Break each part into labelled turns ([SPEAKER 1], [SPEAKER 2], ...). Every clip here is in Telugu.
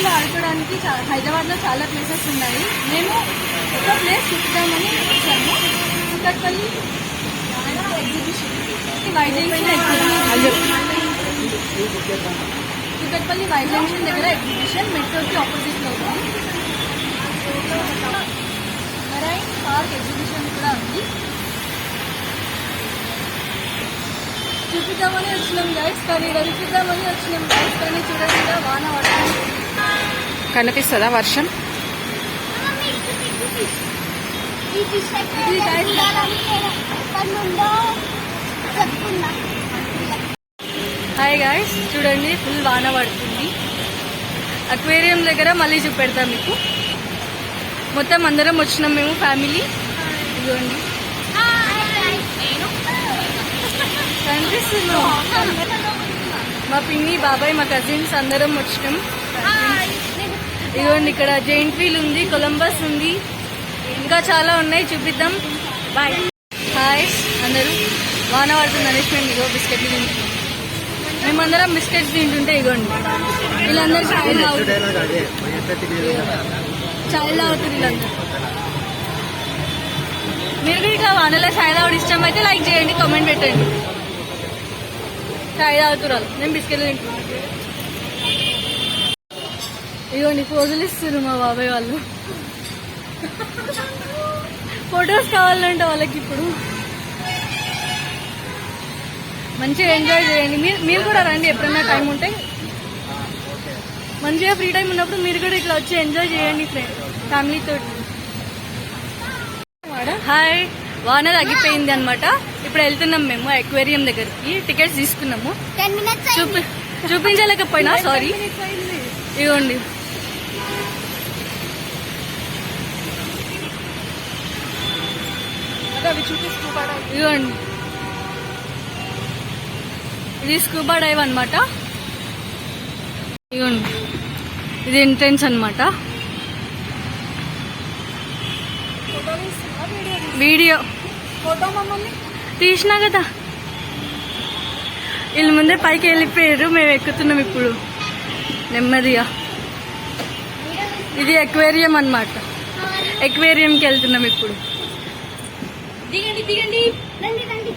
[SPEAKER 1] పిల్లలు ఆడుకోవడానికి హైదరాబాద్లో చాలా ప్లేసెస్ ఉన్నాయి. మేము ఒక ప్లేస్ చూద్దామని వచ్చాము. Kukatpally exhibition white junction Kukatpally white junction దగ్గర ఎగ్జిబిషన్ మెట్రోకి ఆపోజిట్లో ఉంది. మెరైన్ పార్క్ ఎగ్జిబిషన్ కూడా ఉంది. చూపిద్దామని వచ్చినాం గైడ్స్ కానీ చూపిద్దామని వచ్చినాం గైడ్స్ కానీ చూడకుండా వాన పడుతుంది.
[SPEAKER 2] కనిపిస్తుందా వర్షం?
[SPEAKER 1] హాయ్ గాయస్ చూడండి ఫుల్ వాన పడుతుంది. అక్వేరియం దగ్గర మళ్ళీ చూపెడతాం మీకు. మొత్తం అందరం వచ్చినాం మేము ఫ్యామిలీ ఇదిగోండి. కనిపిస్తున్నాం మా పిన్ని బాబాయ్ మా కజిన్స్ అందరం వచ్చినాం. ఇదిగోండి ఇక్కడ జైంట్ వీల్ ఉంది కొలంబస్ ఉంది. ఇంకా చాలా ఉన్నాయి చూపిద్దాం. బాయ్ హాయ్ అందరూ. వాన పడుతుంది అనేసి ఇగో బిస్కెట్లు తింటున్నాం మేమందరం బిస్కెట్స్ తింటుంటే ఇగోండి వీళ్ళందరూ చాయ్ అవుతుంది చాయ్ అవుతుంది వీళ్ళందరూ. మీరు ఇట్లా వానలో చాయ్ తాగడం ఇష్టం అయితే లైక్ చేయండి కామెంట్ పెట్టండి. చాయ్ తాగుతున్నారు నేను బిస్కెట్లు తింటున్నాను. ఇగోండి పోజులు ఇస్తున్నారు మా బాబాయ్ వాళ్ళు. ఫొటోస్ కావాలంటే వాళ్ళకి ఇప్పుడు. మంచిగా ఎంజాయ్ చేయండి. మీరు మీరు కూడా రండి ఎప్పుడైనా టైం ఉంటే. మంచిగా ఫ్రీ టైం ఉన్నప్పుడు మీరు కూడా ఇట్లా వచ్చి ఎంజాయ్ చేయండి ఫ్రెండ్ ఫ్యామిలీతో. హాయ్. వాన తగ్గిపోయింది అనమాట ఇప్పుడు వెళ్తున్నాం మేము అక్వేరియం దగ్గరికి. టికెట్స్ తీసుకున్నాము. చూపి చూపించలేకపోయినా సారీ. ఇవ్వండి ఇవ్వండి ఇది స్కూబా డైవ్ అనమాట ఇవ్వండి ఇది ఎంట్రెన్స్ అనమాట వీడియో తీసినా కదా. వీళ్ళు ముందే పైకి వెళ్ళిపోయారు మేము ఎక్కుతున్నాం ఇప్పుడు. నెమ్మదిగా. ఇది ఎక్వేరియం అన్నమాట. ఎక్వేరియంకి వెళ్తున్నాం ఇప్పుడు.
[SPEAKER 3] దిగండి దిగండి. రండి రండి.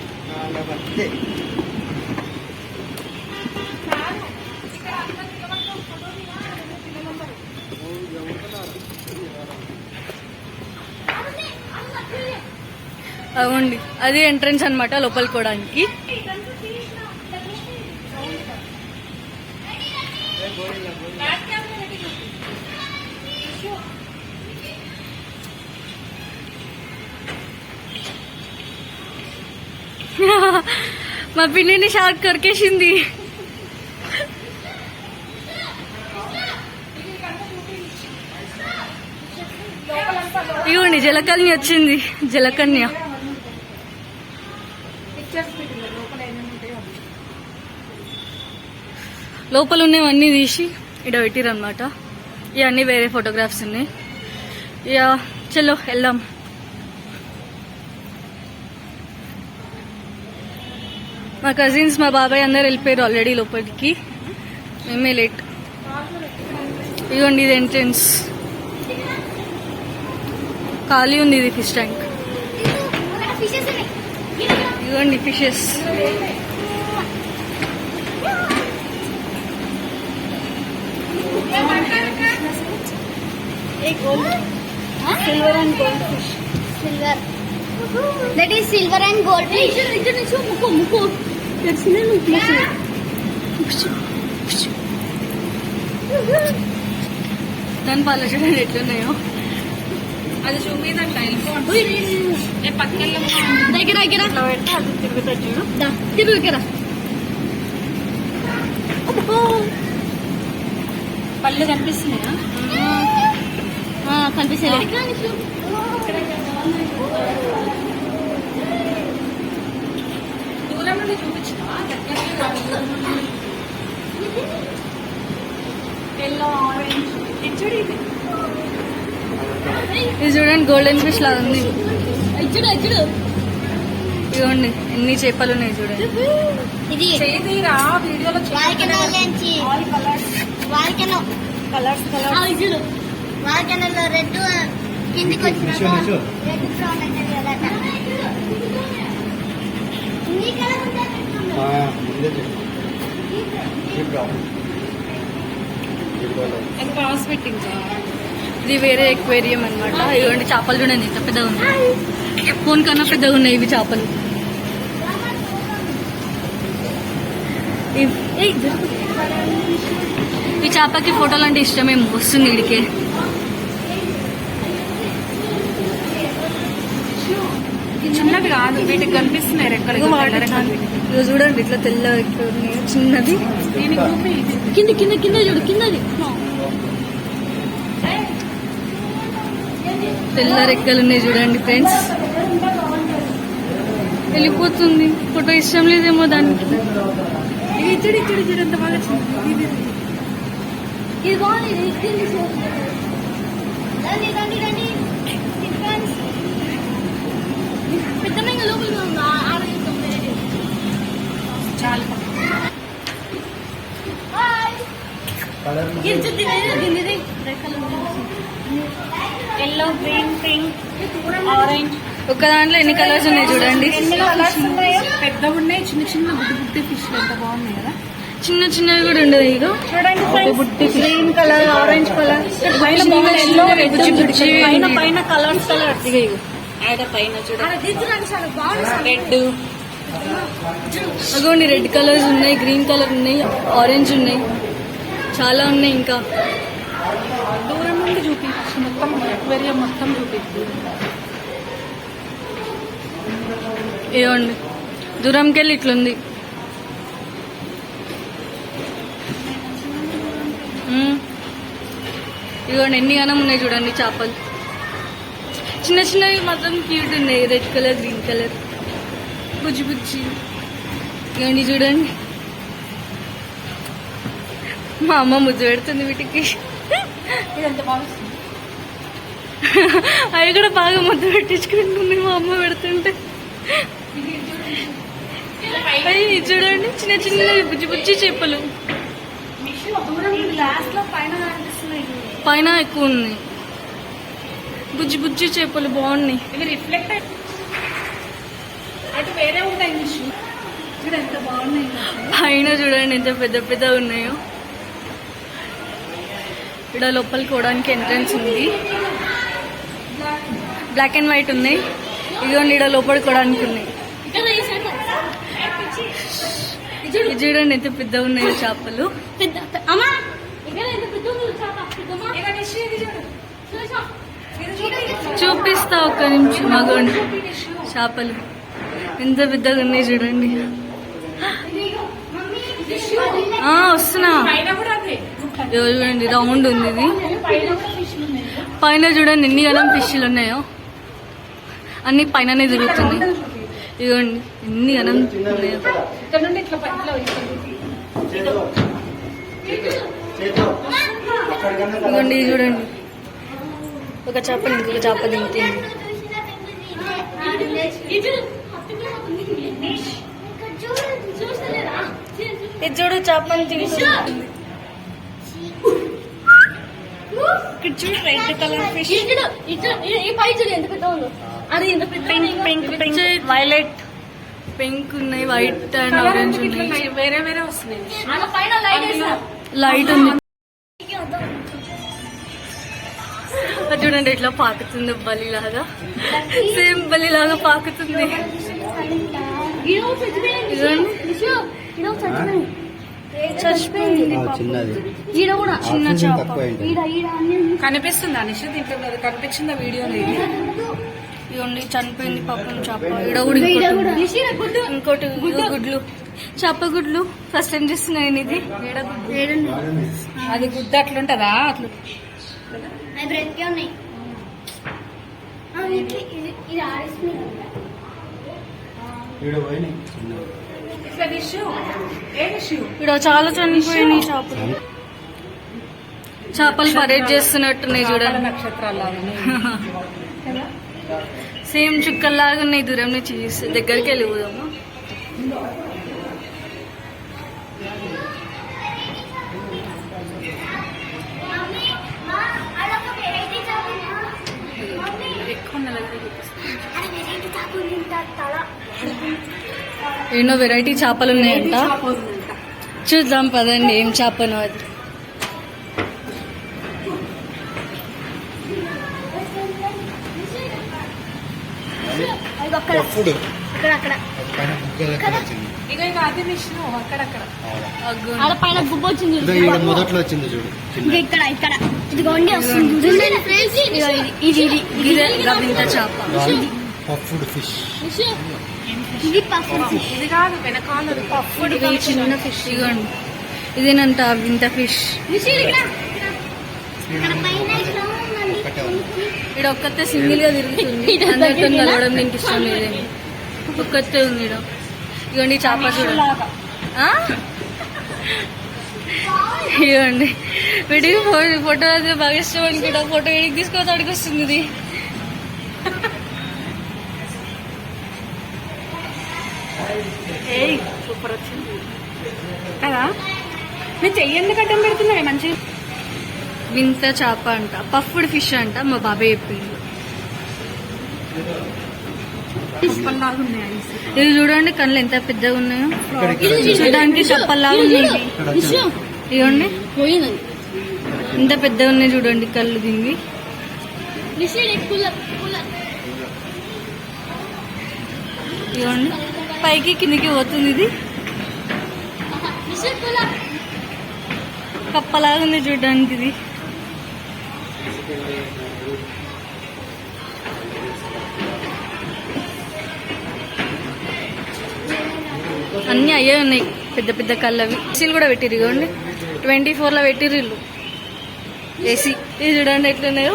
[SPEAKER 1] అవునండి అది ఎంట్రన్స్ అనమాట లోపలికి పోవడానికి. మా పిన్నిని షార్ట్ కొరికేసింది. ఇవ్వండి జలకన్య వచ్చింది. జలకన్య. లోపల ఉన్నవన్నీ తీసి ఇక్కడ పెట్టిరు అనమాట ఇవన్నీ వేరే ఫోటోగ్రాఫ్స్ ఉన్నాయి. ఇక చలో వెళ్దాం. మా కజిన్స్ మా బాబాయ్ అందరు వెళ్ళిపోయారు ఆల్రెడీ లోపలికి. మేమే లేట్ ఇదిగోండి ఇది ఎంట్రన్స్ ఖాళీ ఉంది ఇది ఫిష్ ట్యాంక్ ఇదిగోండి fishes silver and gold fish
[SPEAKER 3] silver that is silver and gold fish
[SPEAKER 1] ఇక్కడ నుంచి ముక్కు ముక్కు. తెలిసిందే నువ్వు తీసి దాని పాలు చూడండి ఎట్లున్నాయో
[SPEAKER 2] అది చూపిదంట పక్కన
[SPEAKER 1] దగ్గర దగ్గర అట్లా పెడితే అది తిరుగుతుంది చూడు దా, తిరుగు దగ్గర
[SPEAKER 2] పళ్ళు కనిపిస్తున్నాయా
[SPEAKER 1] కనిపిస్తలేదు
[SPEAKER 2] దూరం నుండి చూపించినా ఎల్లో ఆరెంజ్ ఇచ్చుడు ఇది
[SPEAKER 1] ఇది. చూడండి గోల్డెన్ ఫిష్ లాగా ఉంది. ఇదిగోండి ఎన్ని చేపలు ఉన్నాయి చూడండి.
[SPEAKER 2] కలర్స్.
[SPEAKER 1] కలర్స్
[SPEAKER 3] రెడ్ కిందికి వచ్చిన రెడ్ బ్రౌన్ అంటే
[SPEAKER 2] అది పాస్ పెట్టింది
[SPEAKER 1] ఇది వేరే ఎక్వేరియం అన్నమాట. ఇవ్వండి చేపలు చూడండి ఎంత పెద్దగా ఉన్నాయి. ఫోన్ కన్నా పెద్దగా ఉన్నాయి ఇవి చేపలు. ఈ చేపకి ఫోటోలు అంటే ఇష్టమేమో వస్తుంది ఇడికే
[SPEAKER 2] చిన్నది కాదు వీటికి కనిపిస్తున్నాయి రెక్కలు.
[SPEAKER 1] ఇది చూడండి ఇట్లా తెల్ల. చిన్నది. కింద కింద కింద చూడు కిందది. తెల్ల రెక్కలు ఉన్నాయి చూడండి ఫ్రెండ్స్. వెళ్ళిపోతుంది. ఫోటో ఇష్టం లేదేమో దానికి.
[SPEAKER 2] ఇది ఇచ్చుడు ఇచ్చుడు ఇచ్చుడు ఎంత బాగా. ఇది
[SPEAKER 3] బాగుంది ఇది కింది చూడు. రండి రండి రండి ఫ్రెండ్స్ పెద్ద లోపల ఉందా ఆడ తొమ్మిది
[SPEAKER 2] ఎల్లో గ్రీన్ పింక్ ఆరెంజ్
[SPEAKER 1] ఒక దాంట్లో ఎన్ని కలర్స్ ఉన్నాయి చూడండి
[SPEAKER 2] పెద్ద ఉన్నాయి చిన్న చిన్న బుద్ధి బుద్ధి ఫిష్ ఎంత బాగున్నాయి కదా
[SPEAKER 1] చిన్న చిన్నవి కూడా ఉండదు ఇగో
[SPEAKER 2] చూడండి
[SPEAKER 1] గ్రీన్ కలర్ ఆరెంజ్ కలర్
[SPEAKER 2] పైన
[SPEAKER 1] కలర్స్ కలర్ ఇగో ఇగో ఆడ పైన
[SPEAKER 2] రెడ్
[SPEAKER 1] అగోండి రెడ్ కలర్స్ ఉన్నాయి గ్రీన్ కలర్ ఉన్నాయి ఆరెంజ్ ఉన్నాయి. చాలా ఉన్నాయి ఇంకా.
[SPEAKER 2] దూరం నుండి చూపించు మొత్తం ఎక్వేరియం మొత్తం చూపించు.
[SPEAKER 1] ఇవ్వండి దూరంకి వెళ్ళి ఇట్లుంది. ఇదిగోండి ఎన్ని గనం ఉన్నాయి చూడండి చేపలు. చిన్న చిన్నవి మాత్రం క్యూట్ ఉన్నాయి. రెడ్ కలర్ గ్రీన్ కలర్ బుజ్జి బుజ్జి. ఇవ్వండి చూడండి. మా అమ్మ ముద్దు పెడుతుంది వీటికి. అవి కూడా బాగా ముద్దు పెట్టించుకుంటుంది మా అమ్మ పెడుతుంటే. ఇది చూడండి. చిన్న చిన్న బుజ్జి బుజ్జి చేపలు.
[SPEAKER 3] పైన
[SPEAKER 1] ఎక్కువ ఉన్నాయి. బుజ్జి బుజ్జి చేపలు బాగున్నాయి.
[SPEAKER 2] ఇది రిఫ్లెక్ట్ అటు వేరే ఉంటాయి ఎంత బాగున్నాయి
[SPEAKER 1] పైన చూడండి ఎంత పెద్ద పెద్ద ఉన్నాయో. ఇక్కడ లోపలికి పోవడానికి ఎంట్రన్స్ ఉంది. బ్లాక్ అండ్ వైట్ ఉన్నాయి. ఇదిగోండి ఇక్కడ లోపలికి పోవడానికి ఉన్నాయి. చూడండి ఎంత పెద్ద ఉన్నాయో చేపలు.
[SPEAKER 3] పెద్ద అమ్మా ఇక్కడ ఎంత పెద్ద ఉంది చేప.
[SPEAKER 2] ఇది చూడు.
[SPEAKER 3] చూసా
[SPEAKER 1] చూపిస్తా ఒక్క నిమిషం మగోండి చేపలు. ఎంత పెద్దగా ఉన్నాయి చూడండి. వస్తున్నా. చూడండి రౌండ్ ఉంది ఇది.
[SPEAKER 2] పైన
[SPEAKER 1] చూడండి ఎన్ని గలం ఫిష్లు ఉన్నాయో. అన్ని పైననే తిరుగుతున్నాయి. ఇదిగోండి ఎన్ని గలం ఉన్నాయో. ఇదిగోండి ఇది చూడండి. ఒక చేపలు ఇంకొక చేప దిగుతుంది ఇది చూడు చేపని తింటుంది ఇక్కడ చూడు రెడ్ కలర్ ఫిష్.
[SPEAKER 3] అది
[SPEAKER 1] pink pink pink violet. Pink ఉన్నాయి వైట్ అండ్ ఆరెంజ్ ఉన్నాయి.
[SPEAKER 2] వేరే వేరే వస్తున్నాయి.
[SPEAKER 3] లైట్
[SPEAKER 1] ఉంది. చూడండి ఇట్లా పాకుతుంది బలిలాగా. సేమ్ బలిలాగా పాకుతుంది. చిన్న చేప.
[SPEAKER 2] కనిపిస్తుందా నిషి? దీంట్లో కనిపించిందా వీడియోలో ఇది
[SPEAKER 1] ఇదిగోండి చనిపోయింది పాపం చేప. కూడా ఇంకోటి
[SPEAKER 3] గుడ్డు.
[SPEAKER 1] గుడ్లు. చేప గుడ్లు. ఫస్ట్ టైం చేస్తున్నాయి నేను ఇది
[SPEAKER 2] అది గుద్ద అట్లుంటదా? అట్లు.
[SPEAKER 1] ఇక్కడ చాలా చనిపోయినాయి చేపలు. చేపలు పరేడ్ చేస్తున్నట్టున్నాయి చూడండి.
[SPEAKER 2] నక్షత్రాలు
[SPEAKER 1] సేమ్ చుక్కల్లాగా ఉన్నాయి దూరం నుంచి దగ్గరికి వెళ్ళి ఎన్నో వెరైటీ చేపలు ఉన్నాయంట. చూద్దాం పదండి ఏం చేపను అది.
[SPEAKER 4] మొదట్లో వచ్చింది చూడు
[SPEAKER 3] ఇక్కడ ఇక్కడ. ఇదిగోండి వస్తుంది ఇది ఇది ఇది
[SPEAKER 1] ఇదే గవింత చేప.
[SPEAKER 4] ఫిష్
[SPEAKER 3] ఇది
[SPEAKER 2] కాదు వెనకాలది పప్పుడు
[SPEAKER 1] చిన్న ఫిష్ ఇదిగోండి ఇదేనంట వింత ఫిష్
[SPEAKER 3] ఇక్కడ
[SPEAKER 1] ఇక్కడ. ఒక్కతే సింగిల్గా తిరుగుతుంది అందరితో కలవడం దీనికి ఇష్టం ఒక్కతే ఉంది ఈడ. ఇదిగోండి ఈ చేప చూడండి వీడికి ఫోటో అయితే బాగా ఇష్టం అనుకుంటా. ఫోటో వీడికి తీసుకోవచ్చు అడిగి వస్తుంది ఇది.
[SPEAKER 2] ఏయ్ సూపర్ వచ్చింది. కదా? నేను చెయ్యండి కట్టం పెడుతున్నాయి మంచి?
[SPEAKER 1] వింత చేప అంట పఫ్డ్ ఫిష్ అంట మా బాబాయ్ చెప్పింది ఇది చూడండి కళ్ళు ఎంత పెద్దగా ఉన్నాయో. చూడడానికి చప్పల్లాగా ఉన్నాయి ఇవి.
[SPEAKER 4] ఇక్కడ వచ్చింది.
[SPEAKER 1] ఇదిగోండి.
[SPEAKER 3] పోయిందండి.
[SPEAKER 1] ఇంత పెద్దగా ఉన్నాయి చూడండి కళ్ళు దీన్ని ఇదిగోండి. పైకి కిందికి పోతుంది ఇది. కప్పలాగా ఉంది చూడడానికి ఇది. అన్ని అయ్యే ఉన్నాయి పెద్ద పెద్ద కళ్ళవి. ఏసీలు కూడా పెట్టిరు ఇదిగోండి ట్వంటీ ఫోర్లో పెట్టిరు ఇల్లు. ఏసీ. ఇది చూడండి ఎట్లున్నాయో.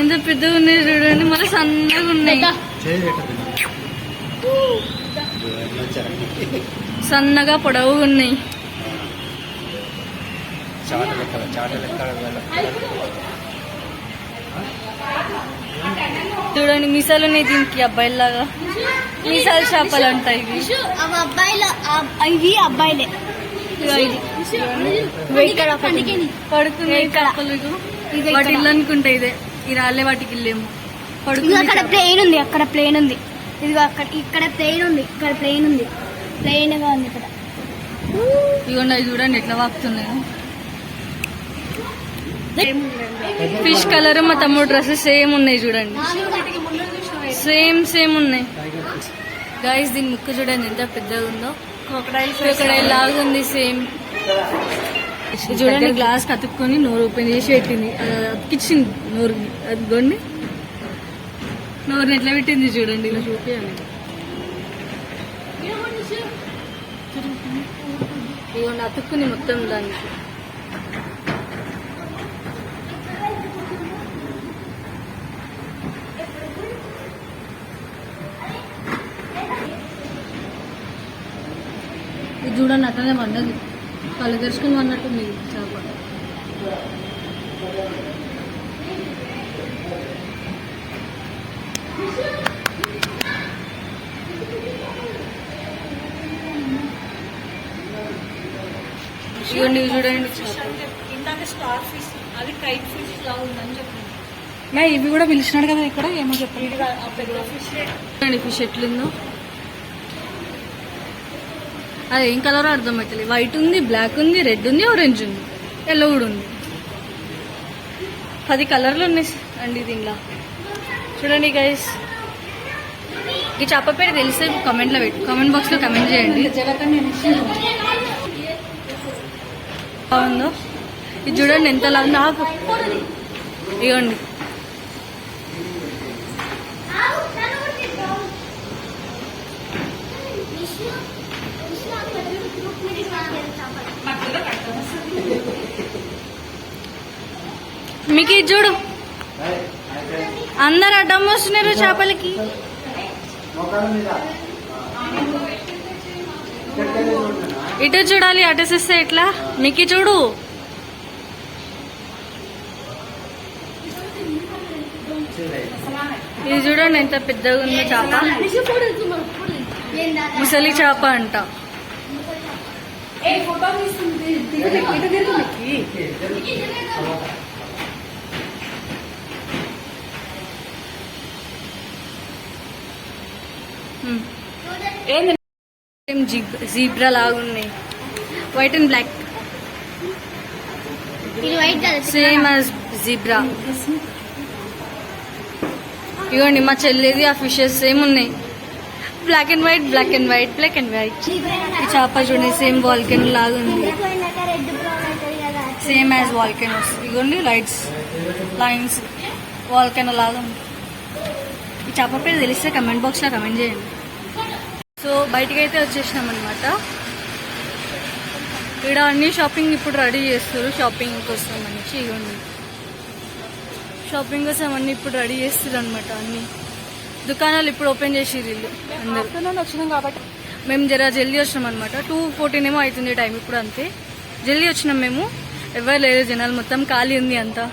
[SPEAKER 1] ఎంత పెద్దగా ఉన్నాయి చూడండి మళ్ళీ సన్నగా ఉన్నాయి. సన్నగా పొడవుగా ఉన్నాయి. చూడండి మీసాలు ఉన్నాయి దీనికి అబ్బాయిలాగా మీసాలు చేపలు అంటాయి ఇవి.
[SPEAKER 3] అబ్బాయిలు ఇక్కడ.
[SPEAKER 1] పడుకున్నాయి
[SPEAKER 3] ఇక్కడ.
[SPEAKER 1] చేపలు వాటి. ఇల్లు అనుకుంటా ఇదే. ఈ రాళ్ళే వాటికి ఇల్లేమో
[SPEAKER 3] ఇదిగో అక్కడ. ప్లేన్ ఉంది అక్కడ ప్లేన్ ఉంది. ఇదిగో అక్కడ ఇక్కడ ప్లేన్ ఉంది ఇక్కడ ప్లేన్ ఉంది. ప్లేన్గా ఉంది ఇక్కడ.
[SPEAKER 1] ఇదిగోండి అవి చూడండి ఎట్లా వాపుతున్నాయో. ఫిష్ కలర్ మా తమ్ముడు డ్రెస్సెస్ సేమ్ ఉన్నాయి చూడండి. సేమ్ సేమ్ ఉన్నాయి. గైస్ దీని ముక్కు చూడండి ఎంత పెద్దగా ఉందో. క్రొకడైల్ లాగా ఉంది సేమ్ చూడండి గ్లాస్ కతుక్కొని నోరు ఓపెన్ చేసి పెట్టింది. అతికిచ్చింది నోరు అది గొండి. నోరుని ఎట్లా పెట్టింది చూడండి. ఇలా చూపించాలి అతుక్కుంది మొత్తం దానికి ఇది చూడండి అట్లనే పడ్డది కళ్ళు తెరుచుకుని పడినట్టుంది ఇది చేప చూడండి.
[SPEAKER 2] ఇందాక స్టార్ ఫిష్ అది కైట్ ఫిష్ లా ఉందని చెప్పింది ఇవి కూడా పిలిచినాడు కదా ఇక్కడ ఏమో చెప్పండి.
[SPEAKER 1] చూడండి ఫిష్ ఎట్లుందో. అది ఏం కలర్ అర్థమవుతుంది వైట్ ఉంది బ్లాక్ ఉంది రెడ్ ఉంది ఆరెంజ్ ఉంది. ఎల్లో కూడా ఉంది. పది కలర్లు ఉన్నాయి అండి దీనిలో. చూడండి గైస్ ఈ చేప పేరు తెలిస్తే కమెంట్లో పెట్టు. కామెంట్ బాక్స్లో కమెంట్ చేయండి. బాగుందో? ఇది చూడండి ఎంత లాగా నాకు ఇవ్వండి మీకు ఇది చూడు. అందరు అడ్డం వస్తున్నారు చేపలకి. ఇటు చూడాలి అటు ఎట్లా? మీకు చూడు. ఇది చూడండి ఎంత పెద్దగా ఉందో చేప. ముసలి చేప అంట.
[SPEAKER 2] ఫోటో తీస్తుంది ఇటు తిరుగు మీకు ఏంది?
[SPEAKER 1] జీబ్ జీబ్రా లాగా ఉన్నాయి white and black same as zebra. ఇవ్వండి మా చెల్లిది ఆ ఫిషెస్ సేమ్ ఉన్నాయి. Black and white black and white black and white ఈ చేప చూడండి సేమ్ వాల్కెన్ లాగా ఉంది. సేమ్ యాజ్ వాల్కెనోస్ ఇగోండి లైట్స్ లైన్స్ వాల్కెనో లాగా ఉంది. ఈ చేప పేరు తెలిస్తే కమెంట్ బాక్స్లో కమెంట్ చేయండి. సో బయటికి అయితే వచ్చేసినాం అనమాట ఇక్కడ అన్ని షాపింగ్ ఇప్పుడు రెడీ చేస్తారు షాపింగ్ కోసం అనేసి ఇవ్వండి షాపింగ్ కోసం అన్ని ఇప్పుడు రెడీ చేస్తారు అనమాట అన్ని. దుకాణాలు ఇప్పుడు ఓపెన్ చేసి వీళ్ళు అందరు.
[SPEAKER 2] వచ్చినాం కాబట్టి.
[SPEAKER 1] మేము జర జల్దీ వచ్చినాం అనమాట టూ ఫోర్టీన్ ఏమో అవుతుంది టైం ఇప్పుడు అంతే. జల్దీ వచ్చినాం మేము. ఎవరు లేరు జనాలు. మొత్తం ఖాళీ ఉంది అంతా.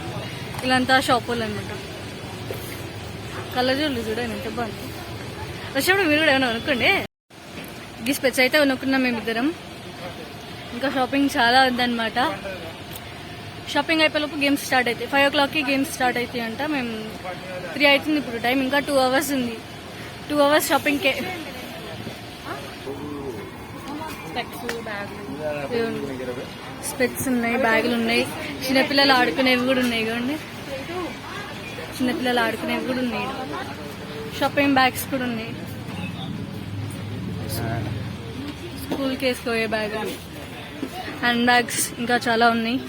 [SPEAKER 1] ఇలాంతా షాప్ వాళ్ళు అనమాట కళ్ళజోళ్ళు చూడండి ఎంత బాగుంది. వచ్చినప్పుడు మీరు కూడా ఏమైనా అనుకోండి ఈ స్పెట్స్ అయితే కొనుక్కున్నాం మేమిద్దరం. ఇంకా షాపింగ్ చాలా ఉందన్నమాట. షాపింగ్ అయిపోయేలోపు గేమ్స్ స్టార్ట్ అవుతాయి ఫైవ్ ఓ క్లాక్కి గేమ్స్ స్టార్ట్ అవుతాయి అంట. మేము త్రీ అవుతుంది ఇప్పుడు టైం. ఇంకా టూ అవర్స్ ఉంది. టూ అవర్స్ షాపింగ్కే.
[SPEAKER 2] స్పెక్స్
[SPEAKER 1] స్పెట్స్ ఉన్నాయి బ్యాగులు ఉన్నాయి. చిన్నపిల్లలు ఆడుకునేవి కూడా ఉన్నాయి కదండి చిన్నపిల్లలు ఆడుకునేవి కూడా ఉన్నాయి. షాపింగ్ బ్యాగ్స్ కూడా ఉన్నాయి. స్కూల్కి వేసుకోయే బ్యాగులు హ్యాండ్ బ్యాగ్స్ ఇంకా చాలా ఉన్నాయి.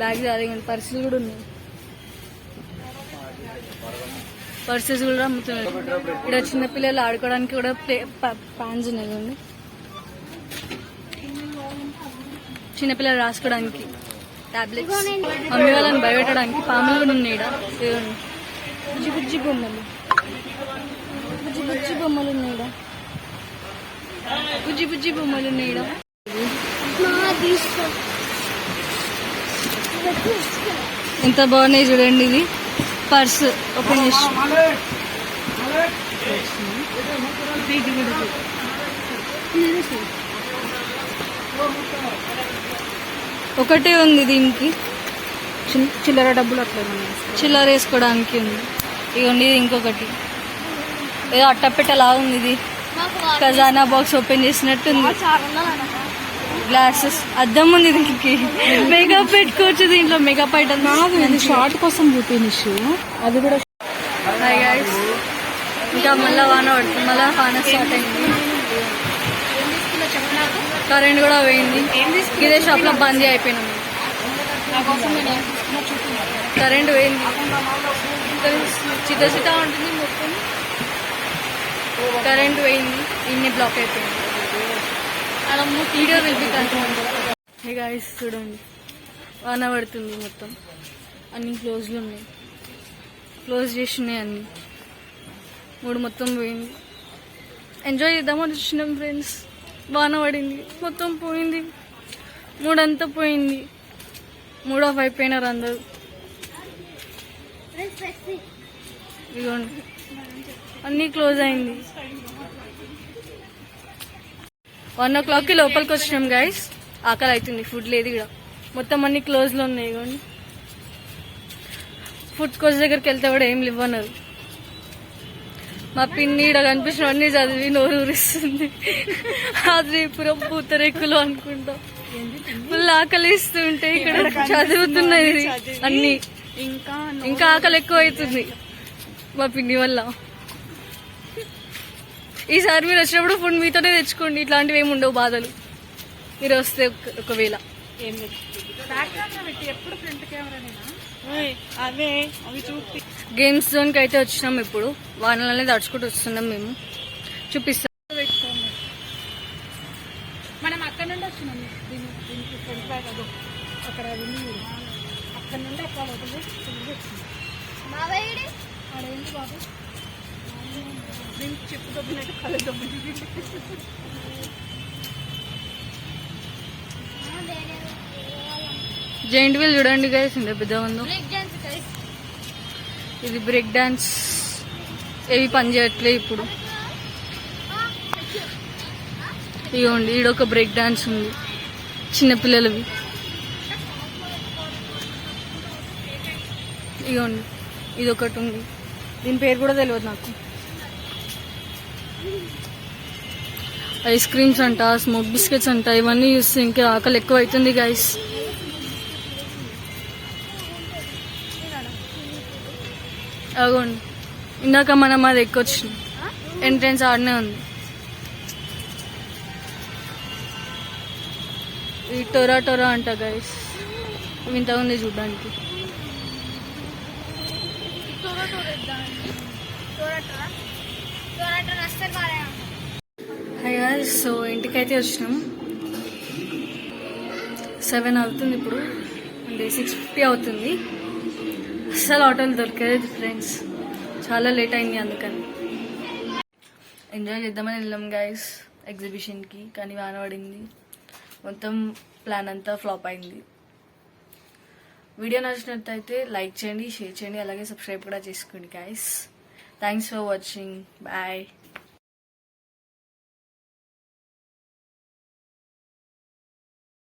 [SPEAKER 1] బ్యాగ్స్ అదిగోండి పర్సులు కూడా ఉన్నాయి. పర్సెస్ కూడా అమ్ముతున్నారు. ఇక్కడ చిన్నపిల్లలు ఆడుకోవడానికి కూడా ప్లే ప్యాన్స్ ఉన్నాయి చిన్నపిల్లలు రాసుకోవడానికి టాబ్లెట్స్ మమ్మీ వాళ్ళని భయపెట్టడానికి పాములు కూడా ఉన్నాయి ఈడ. బుజ్జి బుజ్జి బొమ్మలు బుజ్జి బుజ్జి బొమ్మలు ఉన్నాయి ఈడ. బుజ్జి బుజ్జి బొమ్మలు ఉన్నాయి ఈడ. ఎంత బాగున్నాయి చూడండి ఇది పర్స్ ఓపెన్ చేసి ఒకటే ఉంది దీనికి.
[SPEAKER 2] చిల్లర డబ్బులు అట్లా ఉన్నాయి.
[SPEAKER 1] చిల్లర వేసుకోవడానికి ఉంది. ఇగోండి ఇది ఇంకొకటి. ఏదో అట్టపెట్టలా ఉంది ఇది. ఖజానా బాక్స్ ఓపెన్ చేసినట్టుంది. గ్లాసెస్. అద్దం ఉంది దీనికి. మేకప్ పెట్టుకోవచ్చు దీంట్లో మేకప్ ఐటమ్
[SPEAKER 2] కాదు ఇది షార్ట్ కోసం చూపినిషు అది కూడా
[SPEAKER 1] హాయ్ గైస్ ఇంకా మళ్ళీ వాన పడుతుంది. మళ్ళీ వాన స్టార్ట్ అయింది. కరెంట్ కూడా పోయింది. ఇదే షాప్లో బందీ అయిపోయినాం. కరెంట్ పోయింది. చిత చిత ఉంటుంది మొత్తం. కరెంట్ పోయింది. ఇన్ని బ్లాక్ అయిపోయింది. Video will be hey guys చూడండి. వాన పడుతుంది మొత్తం. అన్ని క్లోజ్లు ఉన్నాయి. క్లోజ్ చేసి ఉన్నాయి అన్ని. మూడు మొత్తం పోయింది. ఎంజాయ్ చేద్దామని వచ్చినాం ఫ్రెండ్స్ వాన పడింది. మొత్తం పోయింది. మూడంతా పోయింది. మూడో అయిపోయినారు అందరూ. ఇదిగోండి అన్నీ క్లోజ్ అయింది. వన్ ఓ క్లాక్కి లోపలికి వచ్చినాం గైస్. ఆకలి అవుతుంది ఫుడ్ లేదు ఇక్కడ మొత్తం అన్ని క్లోజ్లో ఉన్నాయి ఇదిగోండి ఫుడ్ కోర్స్ దగ్గరికి వెళ్తే కూడా ఏం ఇవ్వన్నారు మా పిన్ని ఇక్కడ కనిపించిన అన్ని చదివి నోరు ఊరిస్తుంది. ఇప్పుడు పూతరేకులు అనుకుంటా. ఫుల్ ఆకలి ఇస్తుంటే ఇక్కడ చదువుతున్నది అన్ని.
[SPEAKER 2] ఇంకా
[SPEAKER 1] ఇంకా ఆకలి ఎక్కువ అవుతుంది మా పిన్ని వల్ల. ఈసారి మీరు వచ్చినప్పుడు ఫుడ్ మీతోనే తెచ్చుకోండి ఇట్లాంటివి ఏమి ఉండవు బాధలు. మీరు వస్తే ఒకవేళ.
[SPEAKER 2] ఎప్పుడు ఫ్రంట్ కెమెరా
[SPEAKER 1] గేమ్స్ జోన్కి అయితే వచ్చినాం ఇప్పుడు. వానలనే తడుచుకుంటూ వస్తున్నాం మేము. చూపిస్తాం.
[SPEAKER 2] మనం అక్కడ నుండి వచ్చినాం. అక్కడ. అక్కడ నుండి అక్కడ బాబు? దీనికి చెప్పు దొబ్బినట్టు కళ్ళు దొబ్బింది
[SPEAKER 1] జైంట్ వీల్ చూడండి గైస్ ఇంత పెద్ద ఉందో. ఇది బ్రేక్ డాన్స్ ఏవి పని చేయట్లే ఇప్పుడు. ఇదిగోండి ఈడొక బ్రేక్ డాన్స్ ఉంది. చిన్నపిల్లలవి ఇదిగోండి ఇది ఒకటి ఉంది. దీని పేరు కూడా తెలియదు నాకు. ఐస్ క్రీమ్స్ అంట స్మోక్ బిస్కెట్స్ అంట ఇవన్నీ చూస్తే ఇంకా ఆకలి ఎక్కువ అవుతుంది గైస్ అగోండి ఇందాక మనం అది ఎక్కొచ్చు ఎంట్రెన్స్ ఆడనే ఉంది. ఈ టొరా టొరా అంట గైస్ ఇంత ఉంది చూడడానికి. హై సో ఇంటికైతే వచ్చినాం. సెవెన్ అవుతుంది ఇప్పుడు. అంటే సిక్స్ ఫిఫ్టీ అవుతుంది. అస్సలు ఆటోలు దొరకలేదు ఫ్రెండ్స్. చాలా లేట్ అయింది అందుకని. ఎంజాయ్ చేద్దామని వెళ్ళాం గైస్ ఎగ్జిబిషన్కి కానీ వాన పడింది. మొత్తం ప్లాన్ అంతా ఫ్లాప్ అయింది. వీడియో నచ్చినట్టయితే లైక్ చేయండి షేర్ చేయండి అలాగే సబ్స్క్రైబ్ కూడా చేసుకోండి guys thanks for watching bye